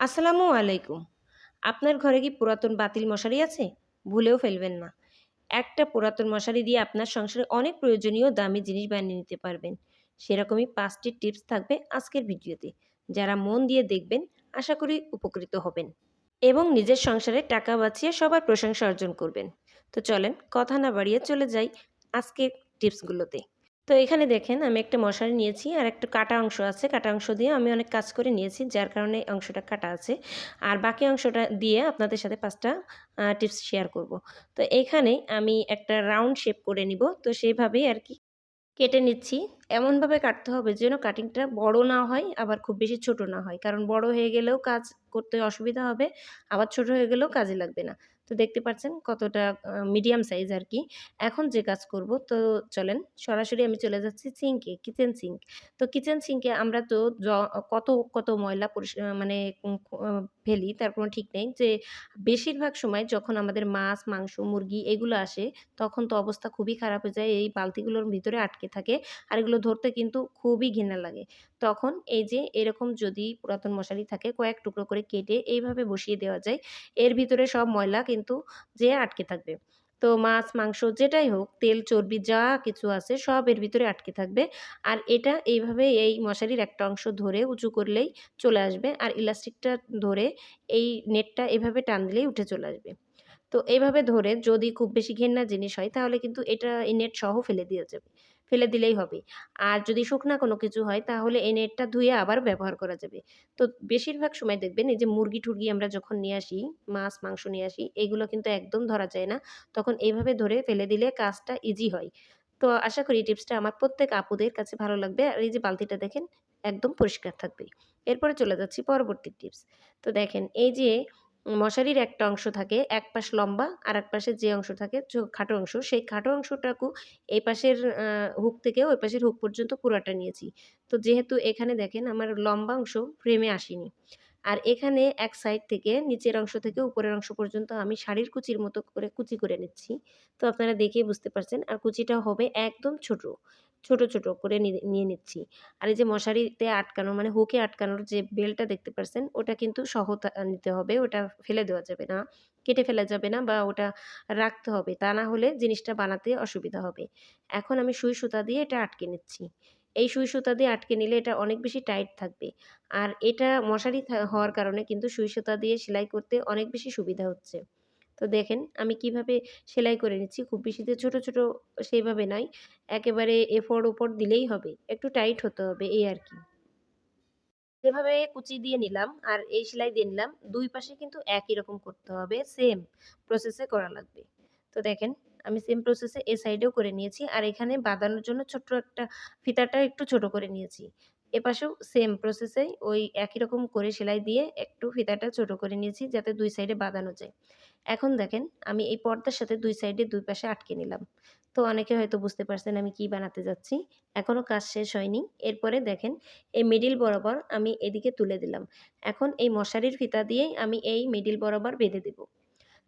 আসসালামু আলাইকুম। আপনার ঘরে কি পুরাতন বাতিল মশারি আছে? ভুলেও ফেলবেন না। একটা পুরাতন মশারি দিয়ে আপনার সংসারে অনেক প্রয়োজনীয় দামি জিনিস বানিয়ে নিতে পারবেন। সেরকমই পাঁচটি টিপস থাকবে আজকের ভিডিওতে। যারা মন দিয়ে দেখবেন, আশা করি উপকৃত হবেন। এবং নিজের সংসারে টাকা বাঁচিয়ে সবার প্রশংসা অর্জন করবেন। তো চলেন, কথা না বাড়িয়ে চলে যাই আজকের টিপসগুলোতে। তো এখানে দেখেন আমি একটা মশারি নিয়েছি আর একটা কাটা অংশ আছে। কাটা অংশ দিয়ে আমি অনেক কাজ করে নিয়েছি, যার কারণে অংশটা কাটা আছে। আর বাকি অংশটা দিয়ে আপনাদের সাথে পাঁচটা টিপস শেয়ার করব। তো এইখানে আমি একটা রাউন্ড শেপ করে নিব। তো সেইভাবেই আর কি কেটে নিচ্ছি। এমনভাবে কাটতে হবে যেন কাটিংটা বড় না হয়, আবার খুব বেশি ছোট না হয়। কারণ বড় হয়ে গেলেও কাজ করতে অসুবিধা হবে, আবার ছোট হয়ে গেলেও কাজে লাগবে না। তো দেখতে পাচ্ছেন কতটা মিডিয়াম সাইজ আর কি। এখন যে কাজ করব, তো চলেন সরাসরি আমি চলে যাচ্ছি সিঙ্কে কিচেন সিঙ্ক তো কিচেন সিঙ্কে আমরা তো কত কত ময়লা মানে ফেলি তার কোনো ঠিক নেই। যে বেশিরভাগ সময় যখন আমাদের মাছ, মাংস, মুরগি এগুলো আসে, তখন তো অবস্থা খুবই খারাপ হয়ে যায়। এই বালতিগুলোর ভিতরে আটকে থাকে আর এগুলো ধরতে কিন্তু খুবই ঘৃণা লাগে। তখন এই যে এরকম যদি পুরাতন মশারি থাকে, কয়েক টুকরো করে কেটে এইভাবে বসিয়ে দেওয়া যায়। এর ভিতরে সব ময়লা কিন্তু যেয়ে আটকে থাকবে। তো মাছ, মাংস যেটাই হোক, তেল, চর্বি যা কিছু আছে সব এর ভিতরে আটকে থাকবে। আর এটা এইভাবে এই মশারির একটা অংশ ধরে উঁচু করলেই চলে আসবে। আর ইলাস্টিকটা ধরে এই নেটটা এভাবে টান দিলেই উঠে চলে আসবে। তো এইভাবে ধরে যদি খুব বেশি ঘেন্না জিনিস হয়, তাহলে কিন্তু এটা এই নেট সহ ফেলে দিয়ে যাবে। ফেলে দিলেই হবে। আর যদি শুকনা কোনো কিছু হয়, তাহলে এই নেটটা ধুয়ে আবার ব্যবহার করা যাবে। তো বেশিরভাগ সময় দেখবেন, এই যে মুরগি টুরগি আমরা যখন নিয়ে আসি, মাছ, মাংস নিয়ে আসি, এগুলো কিন্তু একদম ধরা যায় না। তখন এইভাবে ধরে ফেলে দিলে কাজটা ইজি হয়। তো আশা করি টিপসটা আমার প্রত্যেক আপুদের কাছে ভালো লাগবে। আর এই যে বালতিটা দেখেন, একদম পরিষ্কার থাকবে। এরপরে চলে যাচ্ছি পরবর্তী টিপস। তো দেখেন, এই যে মশারির একটা অংশ থাকে, এক পাশ লম্বা আর এক পাশে যে অংশ থাকে খাটো অংশ। সেই খাটো অংশটাকু এই পাশের হুক থেকে ওই পাশের হুক পর্যন্ত পুরাটা নিয়েছি। তো যেহেতু এখানে দেখেন আমার লম্বা অংশ ফ্রেমে আসেনি। আর এখানে এক সাইড থেকে নিচের অংশ থেকে উপরের অংশ পর্যন্ত আমি শাড়ির কুচির মতো করে কুচি করে নিচ্ছি। তো আপনারা দেখেই বুঝতে পারছেন। আর কুচিটা হবে একদম ছোট। ছোট ছোট করে নিয়ে নিচ্ছি। আর এই যে মশারিতে আটকানো মানে হুকে আটকানোর যে বেলটা দেখতে পাচ্ছেন ওটা কিন্তু সহ নিতে হবে, ওটা ফেলে দেওয়া যাবে না, কেটে ফেলা যাবে না বা ওটা রাখতে হবে, তা না হলে জিনিসটা বানাতে অসুবিধা হবে। এখন আমি সুই সুতা দিয়ে এটা আটকে নিচ্ছি। এই সুই সুতা দিয়ে আটকে নিলে এটা অনেক বেশি টাইট থাকবে। আর এটা মশারি হওয়ার কারণে কিন্তু সুই সুতা দিয়ে সেলাই করতে অনেক বেশি সুবিধা হচ্ছে। তো দেখেন আমি কীভাবে সেলাই করে নিচ্ছি। খুব বেশি বেশিতে ছোট ছোট সেইভাবে নয়। একেবারে এফোর ওপর দিলেই হবে। একটু টাইট হতে হবে, এই আর কি। যেভাবে কুচি দিয়ে নিলাম আর এই সেলাই দিয়ে নিলাম, দুই পাশে কিন্তু একই রকম করতে হবে সেম প্রসেসে করা লাগবে। তো দেখেন আমি সেম প্রসেসে এ সাইডেও করে নিয়েছি আর এখানে বাঁধানোর জন্য ছোট্ট একটা ফিতাটা একটু ছোট করে নিয়েছি। এপাশেও সেম প্রসেসে ওই একই রকম করে সেলাই দিয়ে একটু ফিতাটা ছোট করে নিয়েছি যাতে দুই সাইডে বাঁধানো যায়। এখন দেখেন, আমি এই পর্দার সাথে দুই সাইডে দুই পাশে আটকে নিলাম। তো অনেকে হয়তো বুঝতে পারছেন আমি কি বানাতে যাচ্ছি। এখনও কাজ শেষ হয়নি। এরপরে দেখেন, এই মিডিল বরাবর আমি এদিকে তুলে দিলাম। এখন এই মশারির ফিতা দিয়েই আমি এই মিডিল বরাবর বেঁধে দেব।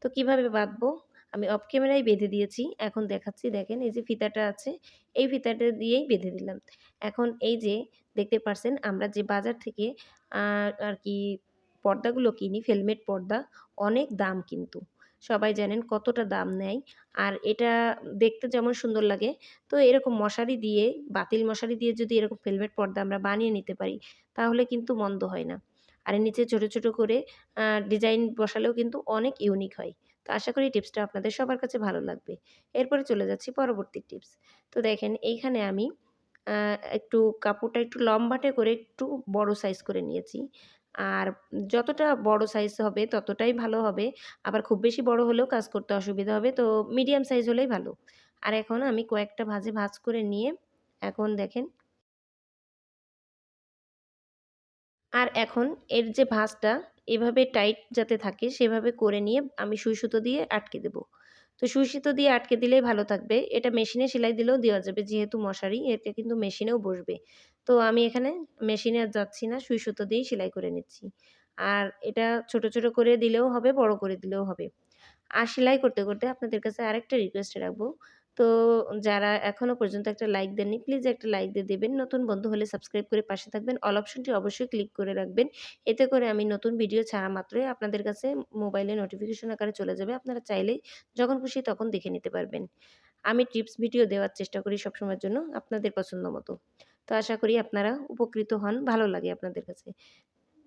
তো কীভাবে বাঁধবো? আমি অফ ক্যামেরায় বেঁধে দিয়েছি। এখন দেখাচ্ছি, দেখেন এই যে ফিতাটা আছে, এই ফিতাটা দিয়েই বেঁধে দিলাম। এখন এই যে, দেখতে পারছেন, আমরা যে বাজার থেকে আর কি পর্দাগুলো কিনি ফেলমেট পর্দা, অনেক দাম কিন্তু। সবাই জানেন কতটা দাম নেয়। আর এটা দেখতে যেমন সুন্দর লাগে, তো এরকম মশারি দিয়ে, বাতিল মশারি দিয়ে যদি এরকম ফেলমেট পর্দা আমরা বানিয়ে নিতে পারি, তাহলে কিন্তু মন্দ হয় না। আর নিচে ছোট ছোট করে ডিজাইন বসালেও কিন্তু অনেক ইউনিক হয়। তো আশা করি টিপসটা আপনাদের সবার কাছে ভালো লাগবে। এরপরে চলে যাচ্ছি পরবর্তী টিপস। তো দেখেন, এইখানে আমি একটু কাপড়টা একটু লম্বাটে করে একটু বড় সাইজ করে নিয়েছি। আর যতটা বড় সাইজ হবে, ততটাই ভালো হবে। আবার খুব বেশি বড় হলেও কাজ করতে অসুবিধা হবে, তো মিডিয়াম সাইজ হলেই ভালো। আর এখন আমি কয়েকটা ভাজে ভাজ করে নিয়ে, এখন দেখেন। আর এখন এর যে ভাঁজটা, এভাবে টাইট যাতে থাকে, সেভাবে করে নিয়ে আমি সুই সুতো দিয়ে আটকে দেব। তো সুই সুতো দিয়ে আটকে দিলেই ভালো থাকবে। এটা মেশিনে সেলাই দিলেও দেওয়া যাবে, যেহেতু মশারি এটা কিন্তু মেশিনেও বসবে। তো আমি এখানে মেশিনে আর যাচ্ছি না। সুই সুতো দিয়েই সেলাই করে নিচ্ছি। আর এটা ছোট ছোট করে দিলেও হবে, বড় করে দিলেও হবে। আর সেলাই করতে করতে আপনাদের কাছে আরেকটা রিকোয়েস্ট রাখব। তো যারা এখনও পর্যন্ত একটা লাইক দেননি প্লিজ একটা লাইক দিয়ে দেবেন। নতুন বন্ধু হলে সাবস্ক্রাইব করে পাশে থাকবেন। অল অপশনটি অবশ্যই ক্লিক করে রাখবেন। এতে করে আমি নতুন ভিডিও ছাড়া মাত্রই আপনাদের কাছে মোবাইলে নোটিফিকেশন আকারে চলে যাবে। আপনারা চাইলেই যখন খুশি তখন দেখে নিতে পারবেন। আমি টিপস ভিডিও দেওয়ার চেষ্টা করি সবসময়ের জন্য আপনাদের পছন্দ মতো। তো আশা করি আপনারা উপকৃত হন, ভালো লাগে আপনাদের কাছে।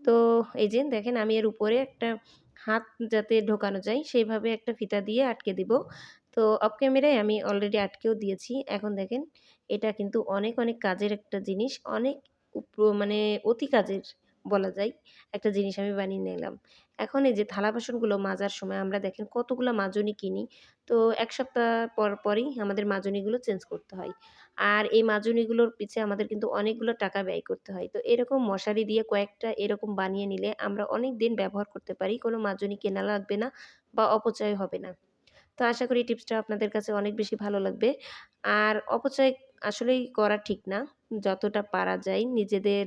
তো এই যে দেখেন আমি এর উপরে একটা হাত যাতে ঢোকানো যায়, সেইভাবে একটা ফিতা দিয়ে আটকে দিব। তো অফ ক্যামেরায় আমি অলরেডি আটকেও দিয়েছি। এখন দেখেন এটা কিন্তু অনেক অনেক কাজের একটা জিনিস, অনেক মানে অতি কাজের বলা যায়, একটা জিনিস আমি বানিয়ে নিলাম। এখন এই যে থালা বাসনগুলো মাজার সময় আমরা দেখেন কতগুলো মাজনি কিনি, তো এক সপ্তাহ পর পরই আমাদের মাজনিগুলো চেঞ্জ করতে হয়। আর এই মাজনিগুলোর পিছে আমাদের কিন্তু অনেকগুলো টাকা ব্যয় করতে হয়। তো এরকম মশারি দিয়ে কয়েকটা এরকম বানিয়ে নিলে আমরা অনেক দিন ব্যবহার করতে পারি, কোনো মাজনি কেনা লাগবে না বা অপচয় হবে না। তো আশা করি টিপসটা আপনাদের কাছে অনেক বেশি ভালো লাগবে। আর অপচয় আসলেই করা ঠিক না, যতটা পারা যায় নিজেদের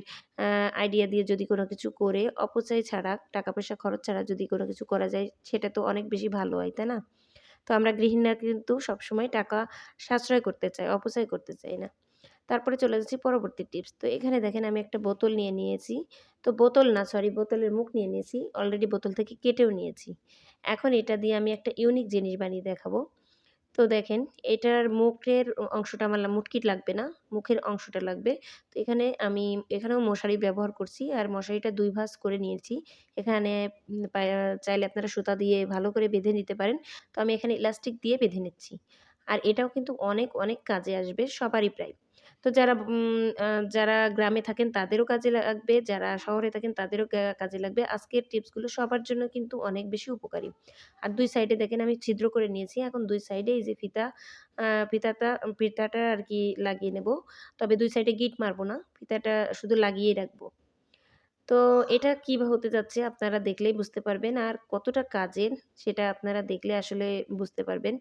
আইডিয়া দিয়ে যদি কোনো কিছু করে, অপচয় ছাড়া, টাকা পয়সা খরচ ছাড়া যদি কোনো কিছু করা যায়, সেটা তো অনেক বেশি ভালো হয়, তাই না? তো আমরা গৃহিণীরা কিন্তু সবসময় টাকা সাশ্রয় করতে চাই, অপচয় করতে চাই না। তারপরে চলে যাচ্ছি পরবর্তী টিপস তো এখানে দেখেন আমি একটা বোতল নিয়ে নিয়েছি। তো বোতল না সরি বোতলের মুখ নিয়ে নিয়েছি। অলরেডি বোতল থেকে কেটেও নিয়েছি। এখন এটা দিয়ে আমি একটা ইউনিক জিনিস বানিয়ে দেখাবো। তো দেখেন এটার মুখের অংশটা আমার মুটকিট লাগবে না, মুখের অংশটা লাগবে। তো এখানে আমি, এখানেও মশারি ব্যবহার করছি আর মশারিটা দুই ভাঁজ করে নিয়েছি। এখানে চাইলে আপনারা সুতা দিয়ে ভালো করে বেঁধে নিতে পারেন। তো আমি এখানে ইলাস্টিক দিয়ে বেঁধে নিচ্ছি। আর এটাও কিন্তু অনেক অনেক কাজে আসবে, সবারই প্রায়। তো যারা যারা গ্রামে থাকেন তাদেরও কাজে লাগবে, যারা শহরে থাকেন তাদেরও কাজে লাগবে। আজকের টিপসগুলো সবার জন্য কিন্তু অনেক বেশি উপকারী। আর দুই সাইডে দেখেন আমি ছিদ্র করে নিয়েছি, এখন দুই সাইডে এই যে ফিতা ফিতাটা ফিতাটা আর কি লাগিয়ে নেব। তবে দুই সাইডে গিট মারবো না, ফিতাটা শুধু লাগিয়েই রাখব। তো এটা কী হতে যাচ্ছে আপনারা দেখলেই বুঝতে পারবেন, আর কতটা কাজের সেটা আপনারা দেখলে আসলে বুঝতে পারবেন।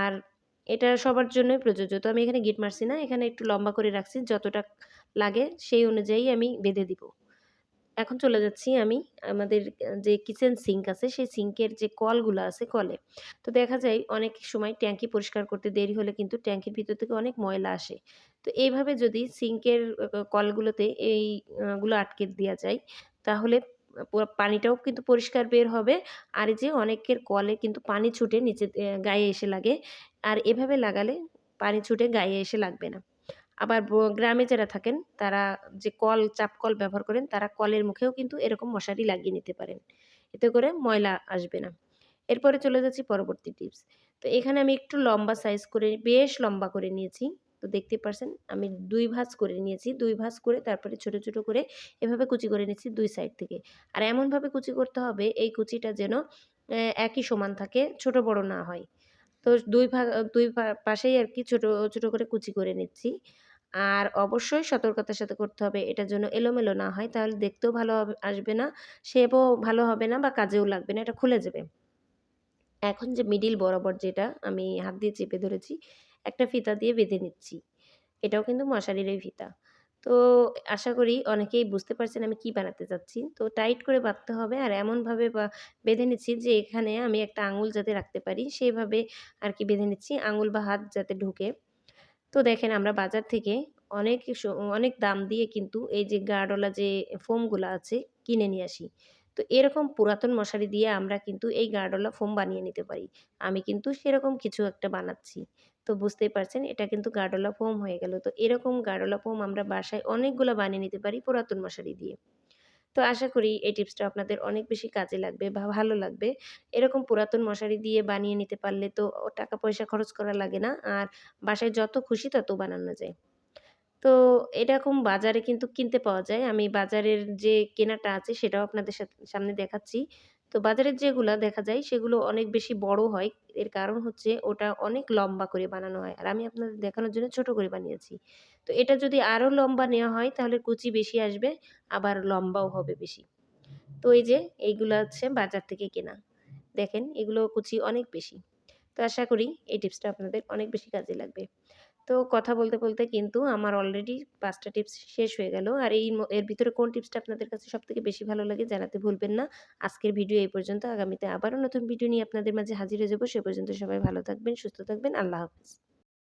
আর এটা সবার জন্যই প্রযোজ্য। তো আমি এখানে গিট মারছি না, এখানে একটু লম্বা করে রাখছি, যতটা লাগে সেই অনুযায়ী আমি বেঁধে দিব। এখন চলে যাচ্ছি আমি আমাদের, যে কিচেন সিঙ্ক আছে, সেই সিঙ্কের যে কলগুলো আছে কলে। তো দেখা যায় অনেক সময় ট্যাঙ্কি পরিষ্কার করতে দেরি হলে কিন্তু ট্যাঙ্কির ভিতর থেকে অনেক ময়লা আসে। তো এইভাবে যদি সিঙ্কের কলগুলোতে এইগুলো আটকে দেওয়া যায়, তাহলে পানিটাও কিন্তু পরিষ্কার বের হবে। আর যে অনেকের কলে কিন্তু পানি ছুটে নিচে গায়ে এসে লাগে। আর এভাবে লাগালে পানি ছুটে গায়ে এসে লাগবে না। আবার গ্রামে যারা থাকেন, তারা যে কল, চাপ কল ব্যবহার করেন, তারা কলের মুখেও কিন্তু এরকম মশারি লাগিয়ে নিতে পারেন। এতে করে ময়লা আসবে না। এরপরে চলে যাচ্ছি পরবর্তী টিপস। তো এখানে আমি একটু লম্বা সাইজ করে, বেশ লম্বা করে নিয়েছি। তো দেখতে পারছেন, আমি দুই ভাঁজ করে নিয়েছি, দুই ভাঁজ করে তারপরে ছোট ছোট করে এভাবে কুচি করে নিচ্ছি দুই সাইড থেকে। আর এমনভাবে কুচি করতে হবে, এই কুচিটা যেন একই সমান থাকে, ছোট, বড় না হয়। তো দুই ভাগ দুই পাশেই আর কি ছোট ছোট করে কুচি করে নিচ্ছি। আর অবশ্যই সতর্কতার সাথে করতে হবে, এটা জন্য এলোমেলো না হয়, তাহলে দেখতেও ভালো আসবে না, শেপও ভালো হবে না বা কাজেও লাগবে না, এটা খুলে যাবে। এখন যে মিডিল বরাবর যেটা আমি হাত দিয়ে চেপে ধরেছি একটা ফিতা দিয়ে বেঁধে নিচ্ছি। এটাও কিন্তু মশারিরই ফিতা। তো আশা করি অনেকেই বুঝতে পারছেন আমি কি বানাতে চাচ্ছি। তো টাইট করে বাঁধতে হবে আর এমনভাবে বেঁধে নিচ্ছি যে এখানে আমি একটা আঙুল যাতে রাখতে পারি সেইভাবে আর কি বেঁধে নিচ্ছি আঙুল বা হাত যাতে ঢুকে। তো দেখেন আমরা বাজার থেকে অনেক অনেক দাম দিয়ে কিন্তু এই যে গার্ডওয়ালা যে ফোমগুলো আছে কিনে নিয়ে আসি। তো এরকম পুরাতন মশারি দিয়ে আমরা কিন্তু এই গার্ডওয়ালা ফোম বানিয়ে নিতে পারি। আমি কিন্তু সেরকম কিছু একটা বানাচ্ছি। তো বুঝতেই পারছেন, এটা কিন্তু গাডলা ফোম হয়ে গেল। তো এরকম গাডলা ফোম আমরা বাসায় অনেকগুলো বানিয়ে নিতে পারি পুরাতন মশারি দিয়ে। তো আশা করি এই টিপসটা আপনাদের অনেক বেশি কাজে লাগবে বা ভালো লাগবে। এরকম পুরাতন মশারি দিয়ে বানিয়ে নিতে পারলে তো টাকা পয়সা খরচ করা লাগে না। আর বাসায় যত খুশি তত বানানো যায়। তো এরকম বাজারে কিন্তু কিনতে পাওয়া যায়। আমি বাজারের যে কেনাটা আছে সেটাও আপনাদের সামনে দেখাচ্ছি। তো বাজারের যেগুলো দেখা যায় সেগুলো অনেক বেশি বড় হয়। এর কারণ হচ্ছে ওটা অনেক লম্বা করে বানানো হয়। আর আমি আপনাদের দেখানোর জন্য ছোট করে বানিয়েছি। তো এটা যদি আরও লম্বা নেওয়া হয় তাহলে কুচি বেশি আসবে, আবার লম্বাও হবে বেশি। তো এই যে এইগুলো হচ্ছে বাজার থেকে কেনা। দেখেন এগুলো কুচি অনেক বেশি। তো আশা করি এই টিপসটা আপনাদের অনেক বেশি কাজে লাগবে। তো কথা বলতে বলতে কিন্তু আমার অলরেডি পাঁচটা টিপস শেষ হয়ে গেল। আর এই এর ভিতরে কোন টিপসটা আপনাদের কাছে সবথেকে বেশি ভালো লাগে জানাতে ভুলবেন না। আজকের ভিডিও এই পর্যন্ত। আগামীতে আবারও নতুন ভিডিও নিয়ে আপনাদের মাঝে হাজির হয়ে যাব। সে পর্যন্ত সবাই ভালো থাকবেন, সুস্থ থাকবেন। আল্লাহ হাফিজ।